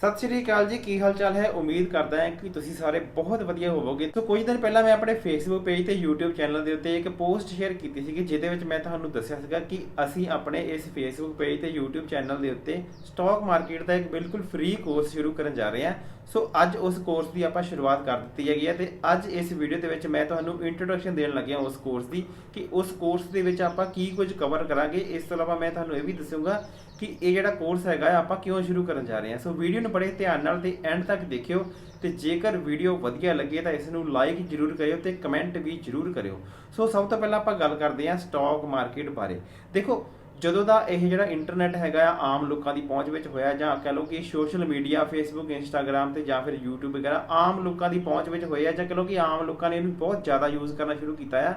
ਸਤਿ ਸ਼੍ਰੀ ਅਕਾਲ ਜੀ, ਕੀ ਹਾਲ ਚਾਲ ਹੈ? ਉਮੀਦ ਕਰਦਾ ਹਾਂ ਕਿ ਤੁਸੀਂ ਸਾਰੇ ਬਹੁਤ ਵਧੀਆ ਹੋਵੋਗੇ। ਸੋ ਕੁਝ ਦਿਨ ਪਹਿਲਾਂ ਮੈਂ ਆਪਣੇ ਫੇਸਬੁੱਕ ਪੇਜ ਤੇ YouTube ਚੈਨਲ ਦੇ ਉੱਤੇ ਇੱਕ ਪੋਸਟ ਸ਼ੇਅਰ ਕੀਤੀ ਸੀਗੀ, ਜਿਹਦੇ ਵਿੱਚ ਮੈਂ ਤੁਹਾਨੂੰ ਦੱਸਿਆ ਸੀਗਾ ਕਿ ਅਸੀਂ ਆਪਣੇ ਇਸ ਫੇਸਬੁੱਕ ਪੇਜ ਤੇ YouTube ਚੈਨਲ ਦੇ ਉੱਤੇ ਸਟਾਕ ਮਾਰਕੀਟ ਦਾ ਇੱਕ ਬਿਲਕੁਲ ਫ੍ਰੀ ਕੋਰਸ ਸ਼ੁਰੂ ਕਰਨ ਜਾ ਰਹੇ ਹਾਂ। ਸੋ ਅੱਜ ਉਸ ਕੋਰਸ ਦੀ ਆਪਾਂ ਸ਼ੁਰੂਆਤ ਕਰ ਦਿੱਤੀ ਹੈਗੀ ਹੈ ਤੇ ਅੱਜ ਇਸ ਵੀਡੀਓ ਦੇ ਵਿੱਚ ਮੈਂ ਤੁਹਾਨੂੰ ਇੰਟਰੋਡਕਸ਼ਨ ਦੇਣ ਲੱਗਿਆ ਉਸ ਕੋਰਸ ਦੀ ਕਿ ਉਸ ਕੋਰਸ ਦੇ ਵਿੱਚ ਆਪਾਂ ਕੀ ਕੁਝ ਕਵਰ ਕਰਾਂਗੇ। ਇਸ ਤੋਂ ਇਲਾਵਾ ਮੈਂ ਤੁਹਾਨੂੰ ਇਹ ਵੀ ਦੱਸੂਗਾ ਕਿ ਇਹ ਜਿਹੜਾ ਕੋਰਸ ਹੈਗਾ ਆਪਾਂ ਕਿਉਂ ਸ਼ੁਰੂ ਕਰਨ ਜਾ ਰਹੇ ਹਾਂ। ਸੋ ਵੀਡੀਓ ਨੂੰ ਬੜੇ ਧਿਆਨ ਨਾਲ ਤੇ ਐਂਡ ਤੱਕ ਦੇਖਿਓ ਤੇ ਜੇਕਰ ਵੀਡੀਓ ਵਧੀਆ ਲੱਗੇ ਤਾਂ ਇਸ ਨੂੰ ਲਾਈਕ ਜ਼ਰੂਰ ਕਰਿਓ ਤੇ ਕਮੈਂਟ ਵੀ ਜ਼ਰੂਰ ਕਰਿਓ। ਸੋ ਸਭ ਤੋਂ ਪਹਿਲਾਂ ਆਪਾਂ ਗੱਲ ਕਰਦੇ ਹਾਂ ਸਟਾਕ ਮਾਰਕੀਟ ਬਾਰੇ। ਦੇਖੋ ਜਦੋਂ ਦਾ ਇਹ ਜਿਹੜਾ ਇੰਟਰਨੈਟ ਹੈਗਾ ਆ, ਆਮ ਲੋਕਾਂ ਦੀ ਪਹੁੰਚ ਵਿੱਚ ਹੋਇਆ ਜਾਂ ਕਹ ਲਓ ਕਿ ਸੋਸ਼ਲ ਮੀਡੀਆ ਫੇਸਬੁੱਕ ਇੰਸਟਾਗ੍ਰam ਤੇ ਜਾਂ ਫਿਰ YouTube ਵਗੈਰਾ, ਆਮ ਲੋਕਾਂ ਦੀ ਪਹੁੰਚ ਵਿੱਚ ਹੋਇਆ ਜਾਂ ਕਹ ਲਓ ਕਿ ਆਮ ਲੋਕਾਂ ਨੇ ਇਹਨੂੰ ਬਹੁਤ ਜ਼ਿਆਦਾ ਯੂਜ਼ ਕਰਨਾ ਸ਼ੁਰੂ ਕੀਤਾ ਆ,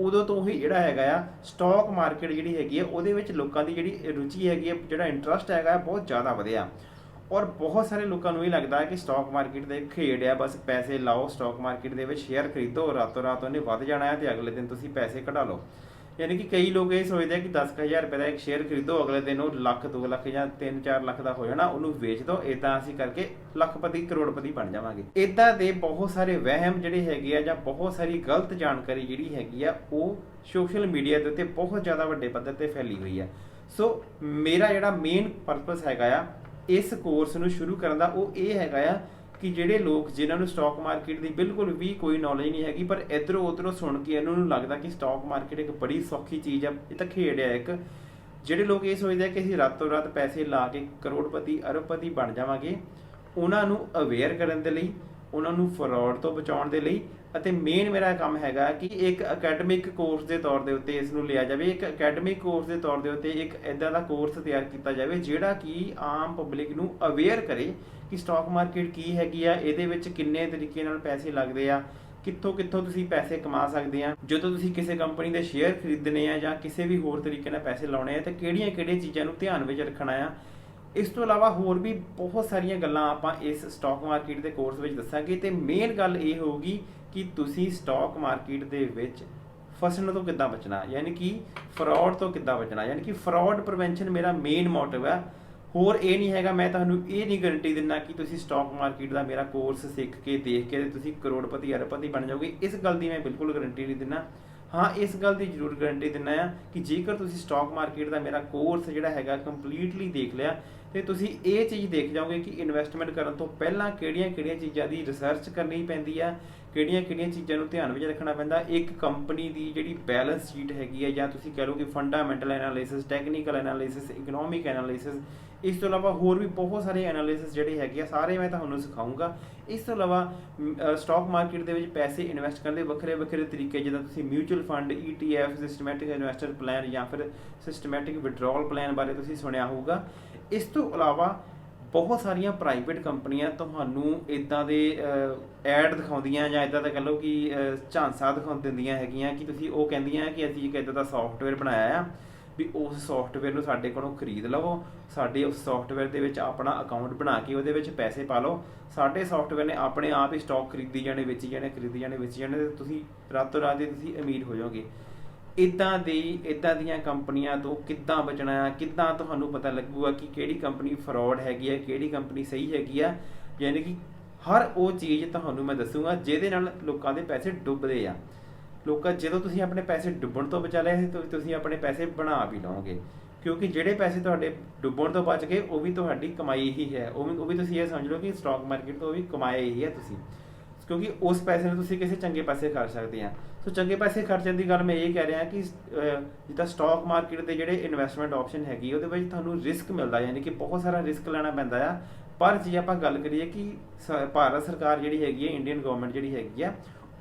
ਉਦੋਂ ਤੋਂ ਹੀ ਜਿਹੜਾ ਹੈਗਾ ਆ ਸਟਾਕ ਮਾਰਕੀਟ ਜਿਹੜੀ ਹੈਗੀ ਆ, ਉਹਦੇ ਵਿੱਚ ਲੋਕਾਂ ਦੀ ਜਿਹੜੀ ਰੁਚੀ ਹੈਗੀ ਹੈ ਜਿਹੜਾ ਇੰਟਰਸਟ ਹੈਗਾ ਆ, ਬਹੁਤ ਜ਼ਿਆਦਾ ਵਧਿਆ। ਔਰ ਬਹੁਤ ਸਾਰੇ ਲੋਕਾਂ ਨੂੰ ਇਹ ਲੱਗਦਾ ਹੈ ਕਿ ਸਟਾਕ ਮਾਰਕੀਟ ਦੇ ਖੇਡ ਆ, ਬਸ ਪੈਸੇ ਲਾਓ ਸਟਾਕ ਮਾਰਕੀਟ ਦੇ ਵਿੱਚ ਸ਼ੇਅਰ ਖਰੀਦੋ, ਰਾਤੋਂ ਰਾਤ ਉਹਨੇ ਵੱਧ ਜਾਣਾ ਹੈ ਤੇ ਅਗਲੇ ਦਿਨ ਤੁਸੀਂ ਪੈਸੇ ਕਢਾ ਲਓ। ਯਾਨੀ ਕਿ ਕਈ ਲੋਕ ਇਹ ਸੋਚਦੇ ਆ ਕਿ 10000 ਰੁਪਏ ਦਾ ਇੱਕ ਸ਼ੇਅਰ ਖਰੀਦੋ, ਅਗਲੇ ਦਿਨ ਉਹ ਲੱਖ 2 ਲੱਖ ਜਾਂ 3-4 ਲੱਖ ਦਾ ਹੋ ਜਾਣਾ, ਉਹਨੂੰ ਵੇਚ ਦਿਓ ਇਦਾਂ ਅਸੀਂ ਕਰਕੇ ਲੱਖਪਤੀ, ਕਰੋੜਪਤੀ ਬਣ ਜਾਵਾਂਗੇ। ਇਦਾਂ ਦੇ ਬਹੁਤ ਸਾਰੇ ਵਹਿਮ ਜਿਹੜੇ ਹੈਗੇ ਆ ਜਾਂ ਬਹੁਤ ਸਾਰੀ ਗਲਤ ਜਾਣਕਾਰੀ ਜਿਹੜੀ ਹੈਗੀ ਆ, ਉਹ ਸੋਸ਼ਲ ਮੀਡੀਆ ਦੇ ਉੱਤੇ ਬਹੁਤ ਜ਼ਿਆਦਾ ਵੱਡੇ ਪੱਧਰ ਤੇ ਫੈਲੀ ਹੋਈ ਆ। ਸੋ ਮੇਰਾ ਜਿਹੜਾ ਮੇਨ ਪਰਪਸ ਹੈਗਾ ਆ, ਇਸ ਕੋਰਸ ਨੂੰ ਸ਼ੁਰੂ ਕਰਨ ਦਾ, ਉਹ ਇਹ ਹੈਗਾ ਆ ਕਿ ਜਿਹੜੇ ਲੋਕ ਜਿਨ੍ਹਾਂ ਨੂੰ ਸਟਾਕ ਮਾਰਕੀਟ ਦੀ ਬਿਲਕੁਲ ਵੀ ਕੋਈ ਨੌਲੇਜ ਨਹੀਂ ਹੈਗੀ, ਪਰ ਇਧਰੋਂ ਉਧਰੋਂ ਸੁਣ ਕੇ ਇਹਨਾਂ ਨੂੰ ਲੱਗਦਾ ਕਿ ਸਟਾਕ ਮਾਰਕੀਟ ਇੱਕ ਬੜੀ ਸੌਖੀ ਚੀਜ਼ ਆ, ਇਹ ਤਾਂ ਖੇਡ ਹੈ ਇੱਕ। ਜਿਹੜੇ ਲੋਕ ਇਹ ਸੋਚਦੇ ਆ ਕਿ ਅਸੀਂ ਰਾਤੋਂ ਰਾਤ ਪੈਸੇ ਲਾ ਕੇ ਕਰੋੜਪਤੀ, ਅਰਬਪਤੀ ਬਣ ਜਾਵਾਂਗੇ, ਉਹਨਾਂ ਨੂੰ ਅਵੇਅਰ ਕਰਨ ਦੇ ਲਈ, ਉਹਨਾਂ ਨੂੰ ਫਰਾਡ ਤੋਂ ਬਚਾਉਣ ਦੇ ਲਈ, ਅਤੇ ਮੇਨ ਮੇਰਾ ਕੰਮ ਹੈਗਾ ਕਿ ਇੱਕ ਅਕੈਡਮਿਕ ਕੋਰਸ ਦੇ ਤੌਰ ਦੇ ਉੱਤੇ ਇਸ ਨੂੰ ਲਿਆ ਜਾਵੇ। ਇੱਕ ਅਕੈਡਮਿਕ ਕੋਰਸ ਦੇ ਤੌਰ ਦੇ ਉੱਤੇ ਇੱਕ ਇਦਾਂ ਦਾ ਕੋਰਸ ਤਿਆਰ ਕੀਤਾ ਜਾਵੇ, ਜਿਹੜਾ ਕਿ ਆਮ ਪਬਲਿਕ ਨੂੰ ਅਵੇਅਰ ਕਰੇ ਕਿ ਸਟਾਕ ਮਾਰਕੀਟ ਕੀ ਹੈਗੀ ਆ, ਇਹਦੇ ਵਿੱਚ ਕਿੰਨੇ ਤਰੀਕੇ ਨਾਲ ਪੈਸੇ ਲੱਗਦੇ ਆ, ਕਿੱਥੋਂ ਕਿੱਥੋਂ ਤੁਸੀਂ ਪੈਸੇ ਕਮਾ ਸਕਦੇ ਆ, ਜਦੋਂ ਤੁਸੀਂ ਕਿਸੇ ਕੰਪਨੀ ਦੇ ਸ਼ੇਅਰ ਖਰੀਦਣੇ ਆ ਜਾਂ ਕਿਸੇ ਵੀ ਹੋਰ ਤਰੀਕੇ ਨਾਲ ਪੈਸੇ ਲਾਉਣੇ ਆ, ਤਾਂ ਕਿਹੜੀਆਂ ਕਿਹੜੀਆਂ ਚੀਜ਼ਾਂ ਨੂੰ ਧਿਆਨ ਵਿੱਚ ਰੱਖਣਾ ਆ। ਇਸ ਤੋਂ ਇਲਾਵਾ ਹੋਰ ਵੀ ਬਹੁਤ ਸਾਰੀਆਂ ਗੱਲਾਂ ਆਪਾਂ ਇਸ ਸਟਾਕ ਮਾਰਕੀਟ ਦੇ ਕੋਰਸ ਵਿੱਚ ਦੱਸਾਂਗੇ, ਤੇ ਮੇਨ ਗੱਲ ਇਹ ਹੋਊਗੀ ਕਿ ਤੁਸੀਂ ਸਟਾਕ ਮਾਰਕੀਟ ਦੇ ਵਿੱਚ ਫਸਣ ਤੋਂ ਕਿੱਦਾਂ ਬਚਣਾ, ਯਾਨੀ ਕਿ ਫਰਾਡ ਤੋਂ ਕਿੱਦਾਂ ਬਚਣਾ, ਯਾਨੀ ਕਿ ਫਰਾਡ ਪ੍ਰੀਵੈਂਸ਼ਨ ਮੇਰਾ ਮੇਨ ਮੋਟਿਵ ਹੈ ਹੋਰ ਇਹ ਨਹੀਂ ਹੈਗਾ, ਮੈਂ ਤੁਹਾਨੂੰ ਇਹ ਨਹੀਂ ਗਾਰੰਟੀ ਦਿੰਦਾ ਕਿ ਤੁਸੀਂ ਸਟਾਕ ਮਾਰਕੀਟ ਦਾ ਮੇਰਾ ਕੋਰਸ ਸਿੱਖ ਕੇ, ਦੇਖ ਕੇ ਤੇ ਤੁਸੀਂ ਕਰੋੜਪਤੀ, ਅਰਬਪਤੀ ਬਣ ਜਾਓਗੇ। ਇਸ ਗੱਲ ਦੀ ਮੈਂ ਬਿਲਕੁਲ ਗਾਰੰਟੀ ਨਹੀਂ ਦਿੰਦਾ। ਹਾਂ, ਇਸ ਗੱਲ ਦੀ ਜ਼ਰੂਰ ਗਾਰੰਟੀ ਦਿੰਦਾ ਆ ਕਿ ਜੇਕਰ ਤੁਸੀਂ ਸਟਾਕ ਮਾਰਕੀਟ ਦਾ ਮੇਰਾ ਕੋਰਸ ਜਿਹੜਾ ਹੈਗਾ ਕੰਪਲੀਟਲੀ ਦੇਖ ਲਿਆ, ਤੇ ਤੁਸੀਂ ਇਹ ਚੀਜ਼ ਦੇਖ ਜਾਓਗੇ ਕਿ ਇਨਵੈਸਟਮੈਂਟ ਕਰਨ ਤੋਂ ਪਹਿਲਾਂ ਕਿਹੜੀਆਂ-ਕਿਹੜੀਆਂ ਚੀਜ਼ਾਂ ਦੀ ਰਿਸਰਚ ਕਰਨੀ ਪੈਂਦੀ ਆ ਕਿਹੜੀਆਂ-ਕਿਹੜੀਆਂ ਚੀਜ਼ਾਂ ਨੂੰ ਧਿਆਨ ਵਿੱਚ ਰੱਖਣਾ ਪੈਂਦਾ। ਇੱਕ ਕੰਪਨੀ ਦੀ ਜਿਹੜੀ ਬੈਲੈਂਸ ਸ਼ੀਟ ਹੈਗੀ ਹੈ ਜਾਂ ਤੁਸੀਂ ਕਹ ਲਓ ਕਿ fundamental analysis technical analysis economic analysis ਇਸ ਤੋਂ ਇਲਾਵਾ ਹੋਰ ਵੀ ਬਹੁਤ ਸਾਰੇ ਐਨਾਲਿਸਿਸ ਜਿਹੜੇ ਹੈਗੇ ਆ, ਸਾਰੇ ਮੈਂ ਤੁਹਾਨੂੰ ਸਿਖਾਉਂਗਾ ਇਸ ਤੋਂ ਇਲਾਵਾ ਸਟਾਕ ਮਾਰਕੀਟ ਦੇ ਵਿੱਚ ਪੈਸੇ ਇਨਵੈਸਟ ਕਰਨ ਦੇ ਵੱਖਰੇ ਵੱਖਰੇ ਤਰੀਕੇ, ਜਿੱਦਾਂ ਤੁਸੀਂ mutual fund ETF systematic investor plan ਜਾਂ ਫਿਰ ਸਿਸਟਮੈਟਿਕ ਵਿਡਰਾਅਲ ਪਲਾਨ ਬਾਰੇ ਤੁਸੀਂ ਸੁਣਿਆ ਹੋਊਗਾ। ਇਸ ਤੋਂ ਇਲਾਵਾ ਬਹੁਤ ਸਾਰੀਆਂ ਪ੍ਰਾਈਵੇਟ ਕੰਪਨੀਆਂ ਤੁਹਾਨੂੰ ਇਦਾਂ ਦੇ ਐਡ ਦਿਖਾਉਂਦੀਆਂ ਜਾਂ ਇਦਾਂ ਦਾ ਕਹ ਲਓ ਕਿ ਝਾਂਸਾ ਦਿਖਾਉਂ ਦਿੰਦੀਆਂ ਹੈਗੀਆਂ ਕਿ ਤੁਸੀਂ ਉਹ ਕਹਿੰਦੀਆਂ ਕਿ ਅਸੀਂ ਇੱਕ ਇਦਾਂ ਦਾ ਸੌਫਟਵੇਅਰ ਬਣਾਇਆ ਆ। ਵੀ ਉਸ ਸੌਫਟਵੇਅਰ ਨੂੰ ਸਾਡੇ ਕੋਲੋਂ ਖਰੀਦ ਲਵੋ, ਸਾਡੇ ਉਸ ਸੌਫਟਵੇਅਰ ਦੇ ਵਿੱਚ ਆਪਣਾ ਅਕਾਊਂਟ ਬਣਾ ਕੇ ਉਹਦੇ ਵਿੱਚ ਪੈਸੇ ਪਾ ਲਓ। ਸਾਡੇ ਸੌਫਟਵੇਅਰ ਨੇ ਆਪਣੇ ਆਪ ਹੀ ਸਟਾਕ ਖਰੀਦੀ ਜਾਣੇ, ਵੇਚੀ ਜਾਣੇ, ਖਰੀਦੀ ਜਾਣੇ, ਵੇਚੀ ਜਾਣੇ ਤੇ ਤੁਸੀਂ ਰਾਤੋਂ ਰਾਤ ਹੀ ਤੁਸੀਂ ਅਮੀਰ ਹੋ ਜਾਓਗੇ। ਇਦਾਂ ਦੀ ਇਦਾਂ ਦੀਆਂ ਕੰਪਨੀਆਂ ਤੋਂ ਕਿੱਦਾਂ ਬਚਣਾ ਹੈ ਕਿੱਦਾਂ ਤੁਹਾਨੂੰ ਪਤਾ ਲੱਗੂਗਾ ਕਿ ਕਿਹੜੀ ਕੰਪਨੀ ਫਰਾਡ ਹੈਗੀ ਹੈ, ਕਿਹੜੀ ਕੰਪਨੀ ਸਹੀ ਹੈਗੀ ਆ ਯਾਨੀ ਕਿ ਹਰ ਉਹ ਚੀਜ਼ ਤੁਹਾਨੂੰ ਮੈਂ ਦੱਸੂਗਾ, ਜਿਹਦੇ ਨਾਲ ਲੋਕਾਂ ਦੇ ਪੈਸੇ ਡੁੱਬਦੇ ਆ। ਲੋਕਾਂ, ਜਦੋਂ ਤੁਸੀਂ ਆਪਣੇ ਪੈਸੇ ਡੁੱਬਣ ਤੋਂ ਬਚਾ ਲਏ ਤੁਸੀਂ ਆਪਣੇ ਪੈਸੇ ਬਣਾ ਵੀ ਲਓਗੇ। ਕਿਉਂਕਿ ਜਿਹੜੇ ਪੈਸੇ ਤੁਹਾਡੇ ਡੁੱਬਣ ਤੋਂ ਬਚ ਗਏ, ਉਹ ਵੀ ਤੁਹਾਡੀ ਕਮਾਈ ਹੀ ਹੈ। ਉਹ ਵੀ ਉਹ ਵੀ ਤੁਸੀਂ ਇਹ ਸਮਝ ਲਓ ਕਿ ਸਟਾਕ ਮਾਰਕੀਟ ਤੋਂ ਵੀ ਕਮਾਇਆ ਹੀ ਹੈ ਤੁਸੀਂ। ਕਿਉਂਕਿ ਉਸ ਪੈਸੇ ਨੂੰ ਤੁਸੀਂ ਕਿਸੇ ਚੰਗੇ ਪਾਸੇ ਖਰਚ ਸਕਦੇ ਆ। ਸੋ ਚੰਗੇ ਪੈਸੇ ਖਰਚਣ ਦੀ ਗੱਲ ਮੈਂ ਇਹ ਕਹਿ ਰਿਹਾ ਕਿ ਜਿੱਦਾਂ ਸਟਾਕ ਮਾਰਕੀਟ ਦੇ ਜਿਹੜੇ ਇਨਵੈਸਟਮੈਂਟ ਆਪਸ਼ਨ ਹੈਗੀ, ਉਹਦੇ ਵਿੱਚ ਤੁਹਾਨੂੰ ਰਿਸਕ ਮਿਲਦਾ, ਯਾਨੀ ਕਿ ਬਹੁਤ ਸਾਰਾ ਰਿਸਕ ਲੈਣਾ ਪੈਂਦਾ ਆ। ਪਰ ਜੇ ਆਪਾਂ ਗੱਲ ਕਰੀਏ ਕਿ ਸ- ਭਾਰਤ ਸਰਕਾਰ ਜਿਹੜੀ ਹੈਗੀ ਹੈ ਇੰਡੀਅਨ ਗਵਰਨਮੈਂਟ ਜਿਹੜੀ ਹੈਗੀ ਆ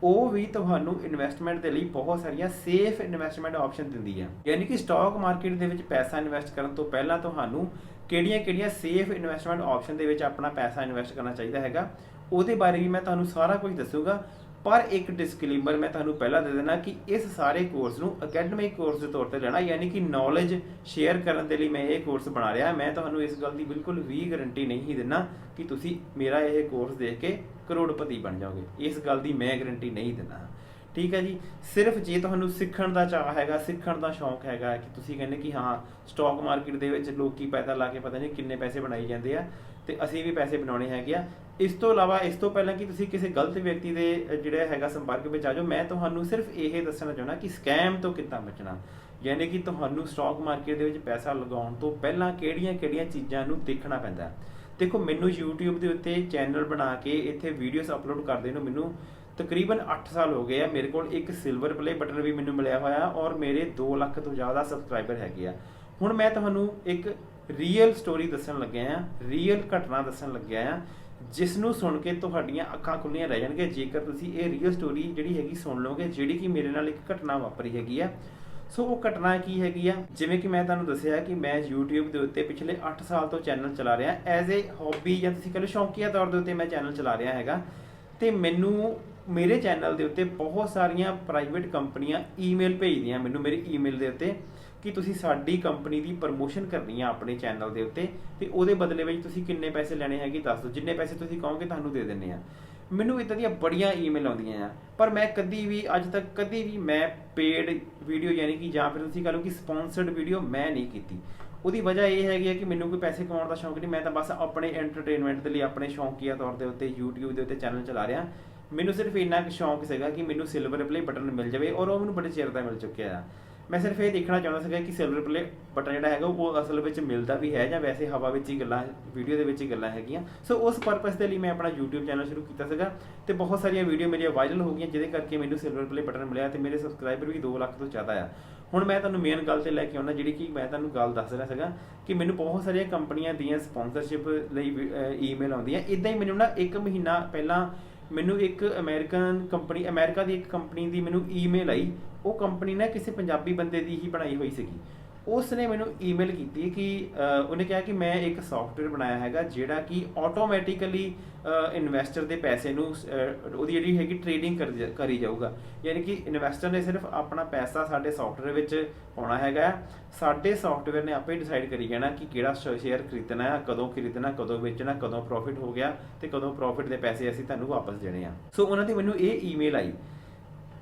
ਉਹ ਵੀ ਤੁਹਾਨੂੰ ਇਨਵੈਸਟਮੈਂਟ ਦੇ ਲਈ ਬਹੁਤ ਸਾਰੀਆਂ ਸੇਫ ਇਨਵੈਸਟਮੈਂਟ ਆਪਸ਼ਨ ਦਿੰਦੀ ਹੈ ਯਾਨੀ ਕਿ ਸਟਾਕ ਮਾਰਕੀਟ ਦੇ ਵਿੱਚ ਪੈਸਾ ਇਨਵੈਸਟ ਕਰਨ ਤੋਂ ਪਹਿਲਾਂ ਤੁਹਾਨੂੰ ਕਿਹੜੀਆਂ-ਕਿਹੜੀਆਂ ਸੇਫ ਇਨਵੈਸਟਮੈਂਟ ਆਪਸ਼ਨ ਦੇ ਵਿੱਚ ਆਪਣਾ ਪੈਸਾ ਇਨਵੈਸਟ ਕਰਨਾ ਚਾਹੀਦਾ ਹੈਗਾ, ਉਹਦੇ ਬਾਰੇ ਵੀ ਮੈਂ ਤੁਹਾਨੂੰ ਸਾਰਾ ਕੁਝ ਦੱਸੂਗਾ। ਪਰ ਇੱਕ ਡਿਸਕਲੇਮਰ ਮੈਂ ਤੁਹਾਨੂੰ ਪਹਿਲਾਂ ਦੇ ਦੇਣਾ ਕਿ ਇਸ ਸਾਰੇ ਕੋਰਸ ਨੂੰ ਅਕੈਡਮਿਕ ਕੋਰਸ ਦੇ ਤੌਰ ਤੇ ਲੈਣਾ, ਯਾਨੀ ਕਿ ਨੌਲੇਜ ਸ਼ੇਅਰ ਕਰਨ ਦੇ ਲਈ ਮੈਂ ਇਹ ਕੋਰਸ ਬਣਾ ਰਿਹਾ। ਮੈਂ ਤੁਹਾਨੂੰ ਇਸ ਗੱਲ ਦੀ ਬਿਲਕੁਲ ਵੀ ਗਾਰੰਟੀ ਨਹੀਂ ਦਿੰਦਾ ਕਿ ਤੁਸੀਂ ਮੇਰਾ ਇਹ ਕੋਰਸ ਦੇਖ ਕੇ ਕਰੋੜਪਤੀ ਬਣ ਜਾਓਗੇ। ਇਸ ਗੱਲ ਦੀ ਮੈਂ ਗਾਰੰਟੀ ਨਹੀਂ ਦਿੰਦਾ। ਠੀਕ ਹੈ ਜੀ? ਸਿਰਫ ਜੇ ਤੁਹਾਨੂੰ ਸਿੱਖਣ ਦਾ ਚਾਹ ਹੈਗਾ, ਸਿੱਖਣ ਦਾ ਸ਼ੌਂਕ ਹੈਗਾ ਕਿ ਤੁਸੀਂ ਕਹਿੰਦੇ ਕਿ ਹਾਂ ਸਟਾਕ ਮਾਰਕੀਟ ਦੇ ਵਿੱਚ ਲੋਕੀ ਪੈਸਾ ਲਾ ਕੇ ਪਤਾ ਨਹੀਂ ਕਿੰਨੇ ਪੈਸੇ ਬਣਾਈ ਜਾਂਦੇ ਆ। ਤੇ ਅਸੀਂ ਵੀ ਪੈਸੇ ਬਣਾਉਣੇ ਹੈਗੇ ਆ। ਇਸ ਤੋਂ ਇਲਾਵਾ, ਇਸ ਤੋਂ ਪਹਿਲਾਂ ਕਿ ਤੁਸੀਂ ਕਿਸੇ ਗਲਤ ਵਿਅਕਤੀ ਦੇ ਜਿਹੜਾ ਹੈਗਾ ਸੰਪਰਕ ਵਿੱਚ ਆ ਜਾਓ, ਮੈਂ ਤੁਹਾਨੂੰ ਸਿਰਫ ਇਹ ਦੱਸਣਾ ਚਾਹੁੰਦਾ ਕਿ ਸਕੈਮ ਤੋਂ ਕਿੱਦਾਂ ਬਚਣਾ। ਯਾਨੀ ਕਿ ਤੁਹਾਨੂੰ ਸਟਾਕ ਮਾਰਕੀਟ ਦੇ ਵਿੱਚ ਪੈਸਾ ਲਗਾਉਣ ਤੋਂ ਪਹਿਲਾਂ ਕਿਹੜੀਆਂ-ਕਿਹੜੀਆਂ ਚੀਜ਼ਾਂ ਨੂੰ ਦੇਖਣਾ ਪੈਂਦਾ ਹੈ। ਦੇਖੋ, ਮੈਨੂੰ YouTube ਦੇ ਉੱਤੇ ਚੈਨਲ ਬਣਾ ਕੇ ਇੱਥੇ ਵੀਡੀਓਜ਼ ਅਪਲੋਡ ਕਰਦੇ ਨੂੰ ਮੈਨੂੰ ਤਕਰੀਬਨ 8 ਸਾਲ ਹੋ ਗਏ ਆ। ਮੇਰੇ ਕੋਲ ਇੱਕ ਸਿਲਵਰ ਪਲੇ ਬਟਨ ਵੀ ਮੈਨੂੰ ਮਿਲਿਆ ਹੋਇਆ ਔਰ ਮੇਰੇ 2 ਲੱਖ ਤੋਂ ਜ਼ਿਆਦਾ ਸਬਸਕ੍ਰਾਈਬਰ ਹੈਗੇ ਆ। ਹੁਣ ਮੈਂ ਤੁਹਾਨੂੰ ਇੱਕ ਰੀਅਲ ਸਟੋਰੀ ਦੱਸਣ ਲੱਗਿਆ ਆ ਰੀਅਲ ਘਟਨਾ ਦੱਸਣ ਲੱਗਿਆ ਆ ਜਿਸ ਨੂੰ ਸੁਣ ਕੇ ਤੁਹਾਡੀਆਂ ਅੱਖਾਂ ਖੁੱਲੀਆਂ ਰਹਿ ਜਾਣਗੀਆਂ। ਜੇਕਰ ਤੁਸੀਂ ਇਹ ਰੀਅਲ ਸਟੋਰੀ ਜਿਹੜੀ ਹੈਗੀ ਸੁਣ ਲਓਗੇ, ਜਿਹੜੀ ਕਿ ਮੇਰੇ ਨਾਲ ਇੱਕ ਘਟਨਾ ਵਾਪਰੀ ਹੈਗੀ ਆ, ਸੋ ਉਹ ਘਟਨਾ ਕੀ ਹੈਗੀ ਆ? ਜਿਵੇਂ ਕਿ ਮੈਂ ਤੁਹਾਨੂੰ ਦੱਸਿਆ ਕਿ ਮੈਂ YouTube ਦੇ ਉੱਤੇ ਪਿਛਲੇ 8 ਸਾਲ ਤੋਂ ਚੈਨਲ ਚਲਾ ਰਿਹਾ ਐਜ਼ ਅ ਹੌਬੀ ਜਾਂ ਤੁਸੀਂ ਕਹ ਲਓ ਸ਼ੌਂਕੀਆ ਤੌਰ ਦੇ ਉੱਤੇ ਮੈਂ ਚੈਨਲ ਚਲਾ ਰਿਹਾ ਹੈਗਾ, ਤੇ ਮੈਨੂੰ ਮੇਰੇ ਚੈਨਲ ਦੇ ਉੱਤੇ ਬਹੁਤ ਸਾਰੀਆਂ ਪ੍ਰਾਈਵੇਟ ਕੰਪਨੀਆਂ ਈਮੇਲ ਭੇਜਦੀਆਂ, ਮੈਨੂੰ ਮੇਰੀ ਈਮੇਲ ਦੇ ਉੱਤੇ। ਕਿ ਤੁਸੀਂ ਸਾਡੀ ਕੰਪਨੀ ਦੀ ਪ੍ਰਮੋਸ਼ਨ ਕਰਨੀ ਆ ਆਪਣੇ ਚੈਨਲ ਦੇ ਉੱਤੇ, ਤੇ ਉਹਦੇ ਬਦਲੇ ਵਿੱਚ ਤੁਸੀਂ ਕਿੰਨੇ ਪੈਸੇ ਲੈਣੇ ਹੈਗੇ ਦੱਸ ਦਿਓ। ਜਿੰਨੇ ਪੈਸੇ ਤੁਸੀਂ ਕਹੋਗੇ ਤੁਹਾਨੂੰ ਦੇ ਦਿੰਨੇ ਆ। ਮੈਨੂੰ ਇਦਾਂ ਦੀਆਂ ਬੜੀਆਂ ਈਮੇਲ ਆਉਂਦੀਆਂ ਆ, ਪਰ ਮੈਂ ਕਦੀ ਵੀ, ਅੱਜ ਤੱਕ ਕਦੀ ਵੀ ਮੈਂ ਪੇਡ ਵੀਡੀਓ ਯਾਨੀ ਕਿ ਜਾਂ ਫਿਰ ਤੁਸੀਂ ਕਹ ਲਓ ਕਿ ਸਪਾਂਸਰਡ ਵੀਡੀਓ ਮੈਂ ਨਹੀਂ ਕੀਤੀ। ਉਹਦੀ ਵਜ੍ਹਾ ਇਹ ਹੈਗੀ ਹੈ ਕਿ ਮੈਨੂੰ ਕੋਈ ਪੈਸੇ ਕਮਾਉਣ ਦਾ ਸ਼ੌਂਕ ਨਹੀਂ, ਮੈਂ ਤਾਂ ਬਸ ਆਪਣੇ ਐਂਟਰਟੇਨਮੈਂਟ ਦੇ ਲਈ ਆਪਣੇ ਸ਼ੌਂਕੀਆ ਤੌਰ ਦੇ ਉੱਤੇ YouTube ਦੇ ਉੱਤੇ ਚੈਨਲ ਚਲਾ ਰਿਹਾ। ਮੈਨੂੰ ਸਿਰਫ ਇੰਨਾ ਕੁ ਸ਼ੌਂਕ ਸੀਗਾ ਕਿ ਮੈਨੂੰ ਸਿਲਵਰ ਪਲੇ ਬਟਨ ਮਿਲ ਜਾਵੇ ਔਰ ਉਹ ਮੈਨੂੰ ਬੜੇ ਚਿਰ ਦਾ ਮਿਲ ਚੁੱਕਿਆ ਆ। ਮੈਂ ਸਿਰਫ ਇਹ ਦੇਖਣਾ ਚਾਹੁੰਦਾ ਸੀਗਾ ਕਿ ਸਿਲਵਰ ਪਲੇ ਬਟਨ ਜਿਹੜਾ ਹੈਗਾ, ਉਹ ਅਸਲ ਵਿੱਚ ਮਿਲਦਾ ਵੀ ਹੈ ਜਾਂ ਵੈਸੇ ਹਵਾ ਵਿੱਚ ਹੀ ਗੱਲਾਂ ਵੀਡੀਓ ਦੇ ਵਿੱਚ ਹੀ ਗੱਲਾਂ ਹੈਗੀਆਂ। ਸੋ ਉਸ ਪਰਪਸ ਦੇ ਲਈ ਮੈਂ ਆਪਣਾ YouTube ਚੈਨਲ ਸ਼ੁਰੂ ਕੀਤਾ ਸੀਗਾ ਤੇ ਬਹੁਤ ਸਾਰੀਆਂ ਵੀਡੀਓ ਮੇਰੀਆਂ ਵਾਇਰਲ ਹੋ ਗਈਆਂ, ਜਿਹਦੇ ਕਰਕੇ ਮੈਨੂੰ ਸਿਲਵਰ ਪਲੇ ਬਟਨ ਮਿਲਿਆ ਤੇ ਮੇਰੇ ਸਬਸਕ੍ਰਾਈਬਰ ਵੀ 2 ਲੱਖ ਤੋਂ ਜ਼ਿਆਦਾ ਆ। ਹੁਣ ਮੈਂ ਤੁਹਾਨੂੰ ਮੇਨ ਗੱਲ ਤੇ ਲੈ ਕੇ ਆਉਣਾ, ਜਿਹੜੀ ਕਿ ਮੈਂ ਤੁਹਾਨੂੰ ਗੱਲ ਦੱਸ ਰਿਹਾ ਸੀਗਾ ਕਿ ਮੈਨੂੰ ਬਹੁਤ ਸਾਰੀਆਂ ਕੰਪਨੀਆਂ ਦੀਆਂ ਸਪਾਂਸਰਸ਼ਿਪ ਲਈ ਈਮੇਲ ਆਉਂਦੀਆਂ। ਇਦਾਂ ਹੀ ਮੈਨੂੰ ਨਾ 1 ਮਹੀਨਾ ਪਹਿਲਾਂ ਮੈਨੂੰ ਇੱਕ ਅਮਰੀਕਨ ਕੰਪਨੀ ਅਮਰੀਕਾ ਦੀ ਇੱਕ ਕੰਪਨੀ ਦੀ ਮੈਨੂੰ ਈਮੇਲ ਆਈ। ਉਹ ਕੰਪਨੀ ਨਾ ਕਿਸੇ ਪੰਜਾਬੀ ਬੰਦੇ ਦੀ ਹੀ ਬਣਾਈ ਹੋਈ ਸੀਗੀ। ਉਸ ਨੇ ਮੈਨੂੰ ਈਮੇਲ ਕੀਤੀ ਕਿ ਉਹਨੇ ਕਿਹਾ ਕਿ ਮੈਂ ਇੱਕ ਸੌਫਟਵੇਅਰ ਬਣਾਇਆ ਹੈਗਾ ਜਿਹੜਾ ਕਿ ਆਟੋਮੈਟਿਕਲੀ ਇਨਵੈਸਟਰ ਦੇ ਪੈਸੇ ਨੂੰ ਉਹਦੀ ਜਿਹੜੀ ਹੈਗੀ ਟ੍ਰੇਡਿੰਗ ਕਰੀ ਜਾਊਗਾ। ਯਾਨੀ ਕਿ ਇਨਵੈਸਟਰ ਨੇ ਸਿਰਫ ਆਪਣਾ ਪੈਸਾ ਸਾਡੇ ਸੌਫਟਵੇਅਰ ਵਿੱਚ ਪਾਉਣਾ ਹੈਗਾ। ਸਾਡੇ ਸੌਫਟਵੇਅਰ ਨੇ ਆਪੇ ਡਿਸਾਈਡ ਕਰੀ ਜਾਣਾ ਕਿ ਕਿਹੜਾ ਸ਼ੇਅਰ ਖਰੀਦਣਾ ਹੈ, ਕਦੋਂ ਖਰੀਦਣਾ, ਕਦੋਂ ਵੇਚਣਾ, ਕਦੋਂ ਪ੍ਰੋਫਿਟ ਹੋ ਗਿਆ ਤੇ ਕਦੋਂ ਪ੍ਰੋਫਿਟ ਦੇ ਪੈਸੇ ਅਸੀਂ ਤੁਹਾਨੂੰ ਵਾਪਸ ਦੇਣੇ ਆ। ਸੋ ਉਹਨਾਂ ਦੀ ਮੈਨੂੰ ਇਹ ਈਮੇਲ ਆਈ।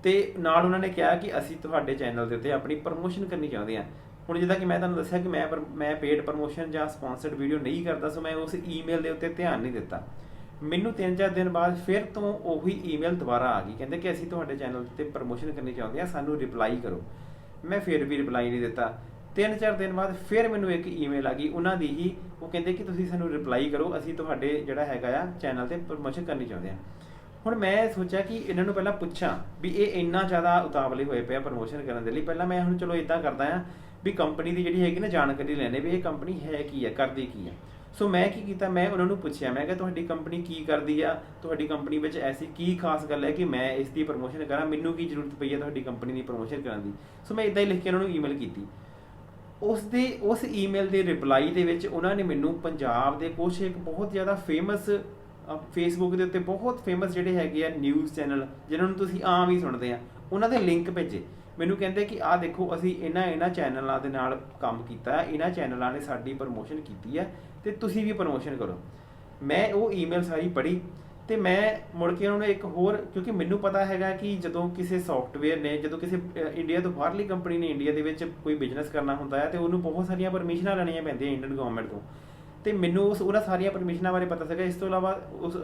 ਤੇ ਨਾਲ ਉਹਨਾਂ ਨੇ ਕਿਹਾ ਕਿ ਅਸੀਂ ਤੁਹਾਡੇ ਚੈਨਲ ਦੇ ਉੱਤੇ ਆਪਣੀ ਪ੍ਰਮੋਸ਼ਨ ਕਰਨੀ ਚਾਹੁੰਦੇ ਹਾਂ। ਹੁਣ ਜਿੱਦਾਂ ਕਿ ਮੈਂ ਤੁਹਾਨੂੰ ਦੱਸਿਆ ਕਿ ਮੈਂ ਪਰ- ਮੈਂ ਪੇਡ ਪ੍ਰਮੋਸ਼ਨ ਜਾਂ ਸਪਾਂਸਰਡ ਵੀਡੀਓ ਨਹੀਂ ਕਰਦਾ, ਸੋ ਮੈਂ ਉਸ ਈਮੇਲ ਦੇ ਉੱਤੇ ਧਿਆਨ ਨਹੀਂ ਦਿੱਤਾ। ਮੈਨੂੰ 3-4 ਦਿਨ ਬਾਅਦ ਫਿਰ ਤੋਂ ਉਹੀ ਈਮੇਲ ਦੁਬਾਰਾ ਆ ਗਈ। ਕਹਿੰਦੇ ਕਿ ਅਸੀਂ ਤੁਹਾਡੇ ਚੈਨਲ ਤੇ ਪ੍ਰਮੋਸ਼ਨ ਕਰਨੀ ਚਾਹੁੰਦੇ ਹਾਂ, ਸਾਨੂੰ ਰਿਪਲਾਈ ਕਰੋ। ਮੈਂ ਫਿਰ ਵੀ ਰਿਪਲਾਈ ਨਹੀਂ ਦਿੱਤਾ। 3-4 ਦਿਨ ਬਾਅਦ ਫਿਰ ਮੈਨੂੰ ਇੱਕ ਈਮੇਲ ਆ ਗਈ। ਉਹਨਾਂ ਦੀ ਹੀ ਉਹ ਕਹਿੰਦੇ ਕਿ ਤੁਸੀਂ ਸਾਨੂੰ ਰਿਪਲਾਈ ਕਰੋ, ਅਸੀਂ ਤੁਹਾਡੇ ਜਿਹੜਾ ਹੈਗਾ ਆ ਚੈਨਲ ਤੇ ਪ੍ਰਮੋਸ਼ਨ ਕਰਨੀ ਚਾਹੁੰਦੇ ਹਾਂ। ਹੁਣ ਮੈਂ ਸੋਚਿਆ ਕਿ ਇਹਨਾਂ ਨੂੰ ਪਹਿਲਾਂ ਪੁੱਛਾਂ ਵੀ ਇਹ ਇੰਨਾ ਜ਼ਿਆਦਾ ਉਤਾਵਲੇ ਹੋਏ ਪਿਆ ਪ੍ਰਮੋਸ਼ਨ ਕਰਨ ਦੇ ਲਈ। ਪਹਿਲਾਂ ਮੈਂ ਹੁਣ ਚਲੋ ਇਦਾਂ ਕਰਦਾ ਆ ਵੀ ਕੰਪਨੀ ਦੀ ਜਿਹੜੀ ਹੈਗੀ ਨਾ ਜਾਣਕਾਰੀ ਲੈਣੇ ਵੀ ਇਹ ਕੰਪਨੀ ਹੈ ਕੀ ਹੈ, ਕਰਦੀ ਕੀ ਹੈ। ਸੋ ਮੈਂ ਕੀ ਕੀਤਾ, ਮੈਂ ਉਹਨਾਂ ਨੂੰ ਪੁੱਛਿਆ, ਮੈਂ ਕਿਹਾ ਤੁਹਾਡੀ ਕੰਪਨੀ ਕੀ ਕਰਦੀ ਆ? ਤੁਹਾਡੀ ਕੰਪਨੀ ਵਿੱਚ ਐਸੀ ਕੀ ਖਾਸ ਗੱਲ ਹੈ ਕਿ ਮੈਂ ਇਸ ਦੀ ਪ੍ਰਮੋਸ਼ਨ ਕਰਾਂ? ਮੈਨੂੰ ਕੀ ਜ਼ਰੂਰਤ ਪਈ ਹੈ ਤੁਹਾਡੀ ਕੰਪਨੀ ਦੀ ਪ੍ਰਮੋਸ਼ਨ ਕਰਨ ਦੀ? ਸੋ ਮੈਂ ਇਦਾਂ ਹੀ ਲਿਖ ਕੇ ਉਹਨਾਂ ਨੂੰ ਈਮੇਲ ਕੀਤੀ। ਉਸ ਦੇ, ਉਸ ਈਮੇਲ ਦੇ ਰਿਪਲਾਈ ਦੇ ਵਿੱਚ ਉਹਨਾਂ ਨੇ ਮੈਨੂੰ ਪੰਜਾਬ ਦੇ ਕੁਝ ਇੱਕ ਬਹੁਤ ਜ਼ਿਆਦਾ ਫੇਮਸ ਫੇਸਬੁੱਕ ਦੇ ਉੱਤੇ ਬਹੁਤ ਫੇਮਸ ਜਿਹੜੇ ਹੈਗੇ ਆ ਨਿਊਜ਼ ਚੈਨਲ ਜਿਨ੍ਹਾਂ ਨੂੰ ਤੁਸੀਂ ਆਮ ਹੀ ਸੁਣਦੇ ਆ, ਉਹਨਾਂ ਦੇ ਲਿੰਕ ਭੇਜੇ। ਮੈਨੂੰ ਕਹਿੰਦੇ ਕਿ ਆਹ ਦੇਖੋ, ਅਸੀਂ ਇਹਨਾਂ ਇਹਨਾਂ ਚੈਨਲਾਂ ਦੇ ਨਾਲ ਕੰਮ ਕੀਤਾ ਇਹਨਾਂ ਚੈਨਲਾਂ ਨੇ ਸਾਡੀ ਪ੍ਰਮੋਸ਼ਨ ਕੀਤੀ ਹੈ ਤੇ ਤੁਸੀਂ ਵੀ ਪ੍ਰਮੋਸ਼ਨ ਕਰੋ। ਮੈਂ ਉਹ ਈਮੇਲ ਸਾਰੀ ਪੜ੍ਹੀ ਤੇ ਮੈਂ ਮੁੜ ਕੇ ਉਹਨਾਂ ਨੂੰ ਇੱਕ ਹੋਰ, ਕਿਉਂਕਿ ਮੈਨੂੰ ਪਤਾ ਹੈਗਾ ਕਿ ਜਦੋਂ ਕਿਸੇ ਸੌਫਟਵੇਅਰ ਨੇ, ਜਦੋਂ ਕਿਸੇ ਇੰਡੀਆ ਤੋਂ ਬਾਹਰਲੀ ਕੰਪਨੀ ਨੇ ਇੰਡੀਆ ਦੇ ਵਿੱਚ ਕੋਈ ਬਿਜ਼ਨਸ ਕਰਨਾ ਹੁੰਦਾ ਹੈ ਤੇ ਉਹਨੂੰ ਬਹੁਤ ਸਾਰੀਆਂ ਪਰਮਿਸ਼ਨਾਂ ਲੈਣੀਆਂ ਪੈਂਦੀਆਂ ਇੰਡੀਅਨ ਗਵਰਨਮੈਂਟ ਤੋਂ। ਤੇ ਮੈਨੂੰ ਉਸ ਉਹਨਾਂ ਸਾਰੀਆਂ ਪਰਮਿਸ਼ਨਾਂ ਬਾਰੇ ਪਤਾ ਸੀਗਾ। ਇਸ ਤੋਂ ਇਲਾਵਾ ਉਸ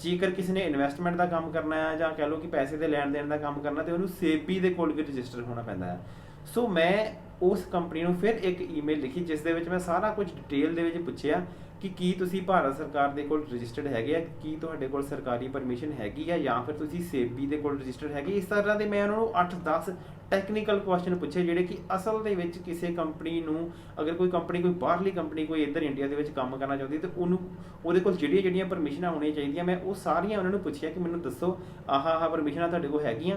ਜੇਕਰ ਕਿਸੇ ਨੇ ਇਨਵੈਸਟਮੈਂਟ ਦਾ ਕੰਮ ਕਰਨਾ ਹੈ ਜਾਂ ਕਹ ਲਓ ਕਿ ਪੈਸੇ ਦੇ ਲੈਣ ਦੇਣ ਦਾ ਕੰਮ ਕਰਨਾ, ਤੇ ਉਹਨੂੰ ਸੇਬੀ ਦੇ ਕੋਲ ਵੀ ਰਜਿਸਟਰ ਹੋਣਾ ਪੈਂਦਾ ਹੈ। ਸੋ ਮੈਂ ਉਸ ਕੰਪਨੀ ਨੂੰ ਫਿਰ ਇੱਕ ਈਮੇਲ ਲਿਖੀ, ਜਿਸ ਦੇ ਵਿੱਚ ਮੈਂ ਸਾਰਾ ਕੁਝ ਡਿਟੇਲ ਦੇ ਵਿੱਚ ਪੁੱਛਿਆ। ਕਿ ਕੀ ਤੁਸੀਂ ਭਾਰਤ ਸਰਕਾਰ ਦੇ ਕੋਲ ਰਜਿਸਟਰਡ ਹੈਗੇ ਆ? ਕੀ ਤੁਹਾਡੇ ਕੋਲ ਸਰਕਾਰੀ ਪਰਮਿਸ਼ਨ ਹੈਗੀ ਆ? ਜਾਂ ਫਿਰ ਤੁਸੀਂ ਸੇਬੀ ਦੇ ਕੋਲ ਰਜਿਸਟਰਡ ਹੈਗੇ? ਇਸ ਤਰ੍ਹਾਂ ਦੇ ਮੈਂ ਉਹਨਾਂ ਨੂੰ 8-10 ਟੈਕਨੀਕਲ ਕੁਐਸਚਨ ਪੁੱਛੇ, ਜਿਹੜੇ ਕਿ ਅਸਲ ਦੇ ਵਿੱਚ ਕਿਸੇ ਕੰਪਨੀ ਨੂੰ, ਅਗਰ ਕੋਈ ਕੰਪਨੀ ਕੋਈ ਬਾਹਰਲੀ ਕੰਪਨੀ ਕੋਈ ਇੱਧਰ ਇੰਡੀਆ ਦੇ ਵਿੱਚ ਕੰਮ ਕਰਨਾ ਚਾਹੁੰਦੀ ਹੈ, ਤੇ ਉਹਨੂੰ, ਉਹਦੇ ਕੋਲ ਜਿਹੜੀਆਂ ਜਿਹੜੀਆਂ ਪਰਮਿਸ਼ਨਾਂ ਹੋਣੀਆਂ ਚਾਹੀਦੀਆਂ, ਮੈਂ ਉਹ ਸਾਰੀਆਂ ਉਹਨਾਂ ਨੂੰ ਪੁੱਛਿਆ ਕਿ ਮੈਨੂੰ ਦੱਸੋ, ਆਹ ਆਹ ਪਰਮਿਸ਼ਨਾਂ ਤੁਹਾਡੇ ਕੋਲ ਹੈਗੀਆਂ।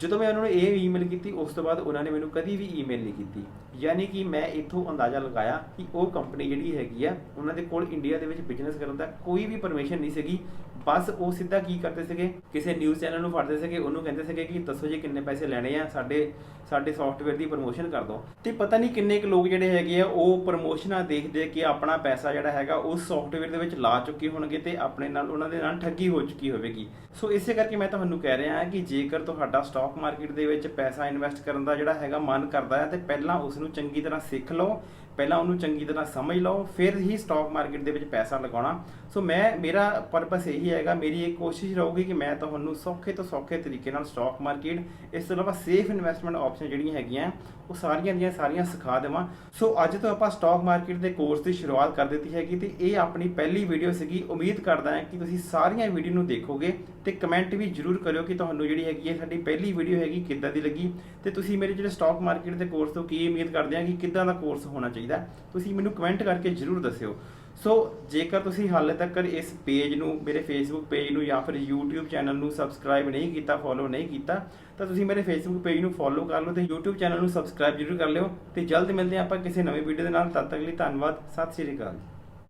ਜਦੋਂ ਮੈਂ ਉਹਨਾਂ ਨੂੰ ਇਹ ਈਮੇਲ ਕੀਤੀ, ਉਸ ਤੋਂ ਬਾਅਦ ਉਹਨਾਂ ਨੇ ਮੈਨੂੰ ਕਦੀ ਵੀ ਈਮੇਲ ਨਹੀਂ ਕੀਤੀ। ਯਾਨੀ ਕਿ ਮੈਂ ਇੱਥੋਂ ਅੰਦਾਜ਼ਾ ਲਗਾਇਆ ਕਿ ਉਹ ਕੰਪਨੀ ਜਿਹੜੀ ਹੈਗੀ ਆ, ਉਹਨਾਂ ਦੇ ਕੋਲ ਇੰਡੀਆ ਦੇ ਵਿੱਚ ਬਿਜ਼ਨਸ ਕਰਨ ਦਾ ਕੋਈ ਵੀ ਪਰਮਿਸ਼ਨ ਨਹੀਂ ਸੀਗੀ। ਬਸ ਉਹ ਸਿੱਧਾ ਕੀ ਕਰਦੇ ਸੀਗੇ? ਕਿਸੇ ਨਿਊਜ਼ ਚੈਨਲ ਨੂੰ ਫੜਦੇ ਸੀਗੇ, ਉਹਨੂੰ ਕਹਿੰਦੇ ਸੀਗੇ ਕਿ ਦੱਸੋ ਜੀ ਕਿੰਨੇ ਪੈਸੇ ਲੈਣੇ ਆ, ਸਾਡੇ ਸਾਡੇ ਸੌਫਟਵੇਅਰ ਦੀ ਪ੍ਰਮੋਸ਼ਨ ਕਰ ਦਿਓ। ਤੇ ਪਤਾ ਨਹੀਂ ਕਿੰਨੇ ਕੁ ਲੋਕ ਜਿਹੜੇ ਹੈਗੇ ਆ, ਉਹ ਪ੍ਰਮੋਸ਼ਨਾਂ ਦੇਖ ਦੇਖ ਕੇ ਆਪਣਾ ਪੈਸਾ ਜਿਹੜਾ ਹੈਗਾ ਉਸ ਸੌਫਟਵੇਅਰ ਦੇ ਵਿੱਚ ਲਾ ਚੁੱਕੇ ਹੋਣਗੇ ਤੇ ਆਪਣੇ ਨਾਲ ਉਹਨਾਂ ਦੇ ਨਾਲ ਠੱਗੀ ਹੋ ਚੁੱਕੀ ਹੋਵੇਗੀ। ਸੋ ਇਸੇ ਕਰਕੇ ਮੈਂ ਤੁਹਾਨੂੰ ਕਹਿ ਰਿਹਾ ਹਾਂ ਕਿ ਜੇਕਰ ਤੁਹਾਡਾ ਸਟਾਕ ਮਾਰਕੀਟ ਦੇ ਵਿੱਚ ਪੈਸਾ ਇਨਵੈਸਟ ਕਰਨ ਦਾ ਜਿਹੜਾ ਹੈਗਾ ਮਨ ਕਰਦਾ ਹੈ ਤੇ ਪਹਿਲਾਂ ਉਸ ਨੂੰ ਚੰਗੀ ਤਰ੍ਹਾਂ ਸਿੱਖ ਲਓ, ਪਹਿਲਾਂ ਉਹਨੂੰ ਚੰਗੀ ਤਰ੍ਹਾਂ ਸਮਝ ਲਓ, ਫਿਰ ਹੀ ਸਟਾਕ ਮਾਰਕੀਟ ਦੇ ਵਿੱਚ ਪੈਸਾ ਲਗਾਉਣਾ। ਸੋ ਮੈਂ, ਮੇਰਾ ਪਰਪਸ ਇਹੀ ਹੈਗਾ, ਮੇਰੀ ਇਹ ਕੋਸ਼ਿਸ਼ ਰਹੂਗੀ ਕਿ ਮੈਂ ਤੁਹਾਨੂੰ ਸੌਖੇ ਤੋਂ ਸੌਖੇ ਤਰੀਕੇ ਨਾਲ ਸਟਾਕ ਮਾਰਕੀਟ ਇਸ ਤੋਂ ਇਲਾਵਾ ਸੇਫ ਇਨਵੈਸਟਮੈਂਟ ਆਪਸ਼ਨ ਜਿਹੜੀਆਂ ਹੈਗੀਆਂ, ਉਹ ਸਾਰੀਆਂ ਦੀਆਂ ਸਾਰੀਆਂ ਸਿਖਾ ਦੇਵਾਂ। ਸੋ ਅੱਜ ਤੋਂ ਆਪਾਂ ਸਟਾਕ ਮਾਰਕੀਟ ਦੇ ਕੋਰਸ ਦੀ ਸ਼ੁਰੂਆਤ ਕਰ ਦਿੱਤੀ ਹੈਗੀ ਤੇ ਇਹ ਆਪਣੀ ਪਹਿਲੀ ਵੀਡੀਓ ਸੀਗੀ। ਉਮੀਦ ਕਰਦਾ ਹਾਂ ਕਿ ਤੁਸੀਂ ਸਾਰੀਆਂ ਵੀਡੀਓ ਨੂੰ ਦੇਖੋਗੇ ਤੇ ਕਮੈਂਟ ਵੀ ਜਰੂਰ ਕਰਿਓ ਕਿ ਤੁਹਾਨੂੰ ਜਿਹੜੀ ਹੈਗੀ ਹੈ ਸਾਡੀ ਪਹਿਲੀ ਵੀਡੀਓ ਹੈਗੀ ਕਿੱਦਾਂ ਦੀ ਲੱਗੀ। ਤੇ ਤੁਸੀਂ ਮੇਰੇ ਜਿਹੜੇ ਸਟਾਕ ਮਾਰਕੀਟ ਦੇ ਕੋਰਸ ਤੋਂ ਕੀ ਉਮੀਦ ਕਰਦੇ ਆ ਕਿ ਕਿੱਦਾਂ ਦਾ ਕੋਰਸ ਹੋਣਾ ਚਾਹੀਦਾ, ਤੁਸੀਂ ਮੈਨੂੰ ਕਮੈਂਟ ਕਰਕੇ ਜਰੂਰ ਦੱਸਿਓ। ਸੋ ਜੇਕਰ ਤੁਸੀਂ ਹਾਲੇ ਤੱਕ ਇਸ ਪੇਜ ਨੂੰ, ਮੇਰੇ ਫੇਸਬੁੱਕ ਪੇਜ ਨੂੰ ਜਾਂ ਫਿਰ YouTube ਚੈਨਲ ਨੂੰ ਸਬਸਕ੍ਰਾਈਬ ਨਹੀਂ ਕੀਤਾ ਫੋਲੋ ਨਹੀਂ ਕੀਤਾ, ਤਾਂ ਤੁਸੀਂ ਮੇਰੇ ਫੇਸਬੁੱਕ ਪੇਜ ਨੂੰ ਫੋਲੋ ਕਰ ਲਓ ਤੇ YouTube ਚੈਨਲ ਨੂੰ ਸਬਸਕ੍ਰਾਈਬ ਜਰੂਰ ਕਰ ਲਿਓ ਤੇ ਜਲਦ ਮਿਲਦੇ ਹਾਂ ਆਪਾਂ ਕਿਸੇ ਨਵੀਂ ਵੀਡੀਓ ਦੇ ਨਾਲ। ਤਦ ਤੱਕ ਲਈ ਧੰਨਵਾਦ, ਸਤਿ ਸ਼੍ਰੀ ਅਕਾਲ